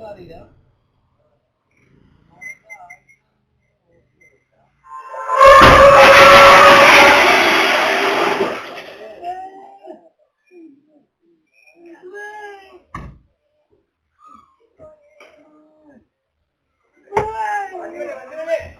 말이야? 왜? 왜? 왜? 왜?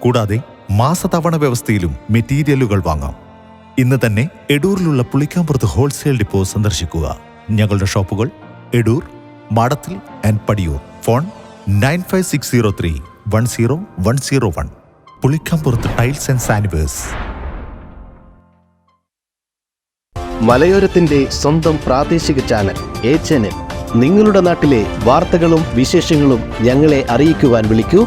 കൂടാതെ മാസതവണ വ്യവസ്ഥയിലും മെറ്റീരിയലുകൾ വാങ്ങാം. ഇന്ന് തന്നെ എഡൂറിലുള്ള പുളിക്കാമ്പുറത്ത് ഹോൾസെയിൽ ഡിപ്പോ സന്ദർശിക്കുക. ഞങ്ങളുടെ ഷോപ്പുകൾ Edoor Madathil and Padiyoor. Phone nine five six zero three one zero one zero one. Pulikkampurathu tiles and sanitarywares. മലയോരത്തിന്റെ സ്വന്തം പ്രാദേശിക ചാനൽ എ ചാനൽ. നിങ്ങളുടെ നാട്ടിലെ വാർത്തകളും വിശേഷങ്ങളും ഞങ്ങളെ അറിയിക്കുവാൻ വിളിക്കൂ.